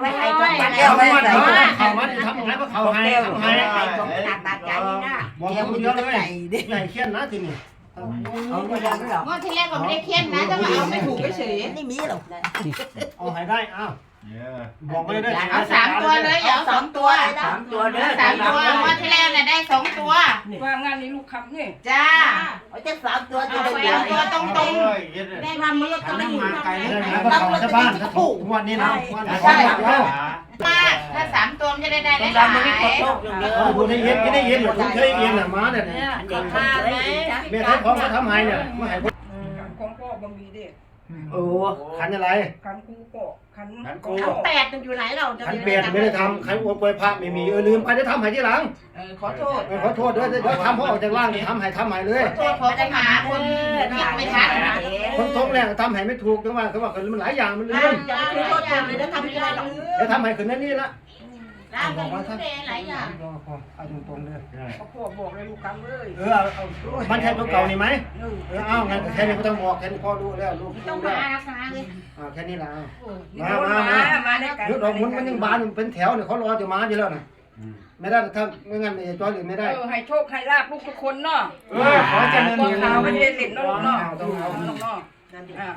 ไม่ให้ต้องมาเขาไม่มันใส่เขาเขามันทำอะไรก็เขาให้แก้วทำไม่ให้ให้ต้องตาตาใจนี่นะเดี๋ยวมันจะอะเลยใจดิใหญ่เขี้ยนนะทีนี้เอาไม่ได้หรอกงวดที่แรกก็ไม่ได้เคี้ยนนะแต่ว่าเอาไม่ถูกเฉยไม่มีหรอกเอาให้ได้อ้าว บอกไม่ได้ๆเอาสามตัวเลยเอาสองตัวสามตัวเด้อสามตัวงวดที่แล้วเนี่ยได้สองตัวว่างานนี้ลูกคำนี่จ้าเอาจะสามตัวจะเอาได้ไปเดียวเอาตัวตรงตรงได้มาเมื่อก็ไม่มาไกลได้ไหมก็เขาจะบ้านถ้าถูกวันนี้นะวันนี้ใช่มากถ้าสามตัวมันจะได้ได้หเราลาไม่ได้ยขอโทษอย่างเดียวดูได้เย็นก็ได้เย็นอยู่คุณเคยเย็นน่ะมาเนี่ยเด็กมาไหมแม่ท้ายของเขาทำให้เนี่ยมาให้ขันของพ่อบางมีเด็ก โอ้ขันอะไร ขันกูก็ขันขันกูของพ่อแปดมันอยู่ไหนเราขันเปียไม่ได้ทำขันอวดปวยพระไม่มีเออลืมไปได้ทำให้ที่หลังเออขอโทษขอโทษด้วยเดี๋ยวทำเพราะออกจากร่างทำให้ทำให้เลยขอโทษขอไปหาคนคิดไม่ทันคนท้องแรงทำให้ไม่ถูกจังว่าเขาบอกมันหลายอย่างมันลืมจะไม่ขอโทษเลยนะทำไม่ได้หรอกเดี๋ยวทำให้ขึ้นนั่นนี่ละ ร่างกายมันเป็นหลายอย่างเอาตรงๆเลยเขาพ่อบอกเลยลูกคำเลยเออเอามันใช่ตัวเก่านี่ไหมเออเอางั้นแค่นี้ไม่ต้องบอกแค่นี้พ่อรู้แล้วลูกต้อรู้งแล้วมาราคาเลยอ่าแค่นี้ละมามามา มาได้กันเดี๋ยวดอกมุนมันยังบานมันเป็นแถวเนี่ยเขารอจะมาอยู่แล้วนะไม่ได้ถ้าไม่งั้นไม่จอยหรือไม่ได้ เออให้โชคให้ลาบลูกทุกคนเนาะเออขอเจริญ บอกข่าวไม่ได้เล่นเนาะลูกเนาะต้องเอาน้องเนาะ อ่า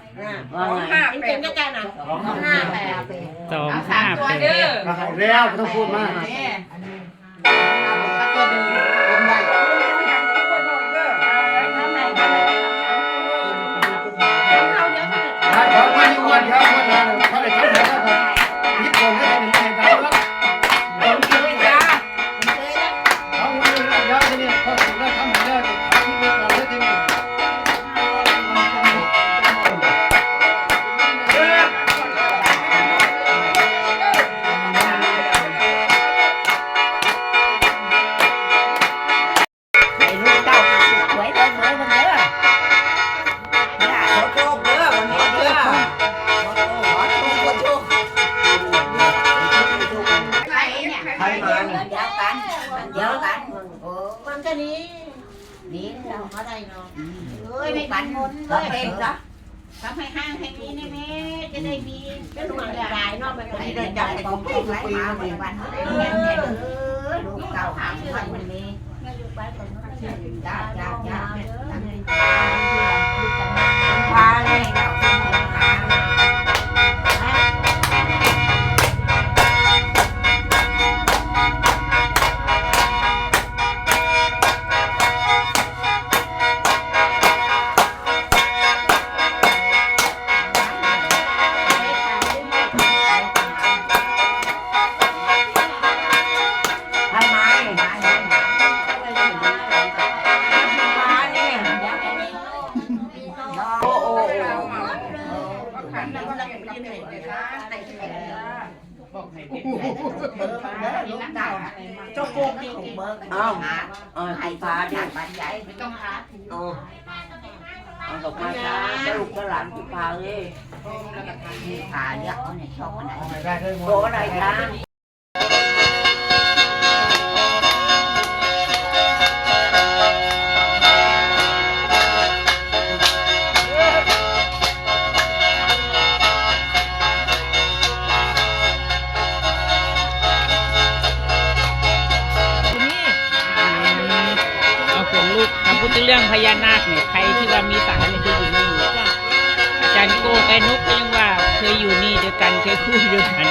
ว่าไงจริงๆก็แกน่ะห้าแปดสองเอาสาห้ามตัวแปเด้อดก็ให้แล้วไม่ต้องพูดมากเนี่ย เอ้ยไม่ฝันมนก็เลยเป็นจ้ะทำให้ห้างแห่งนี้แน่ๆจะได้มีเป็นหน่วยใหญ่เนาะเป็นหน่วยให้ใหได้ญ่จับขขอองงปีปีปีมาปีวันวันเรียนเนี่ยเออลูกเต่าหาวันมันนี้จ้าจ้าจ้า เจ้าโกงนี่เบิกเอาเออให้พาดิปันใหญ่ไม่ต้องหาเออเอาดอกไม้จ้าสรุปก็หลานกูพาเลยมีขาเนี่ยเขาเนี่ยชอบอะไรโกดอะไรจ้า ดถึงเรื่องพญานาคเนี่ยใครที่ว่ามีสายเนี่ยคืออยู่นี่อาจารย์โก้ไอ้นุกก็ยังว่าเคยอยู่นี่ด้วยกันเคยคู่ด้วยกัน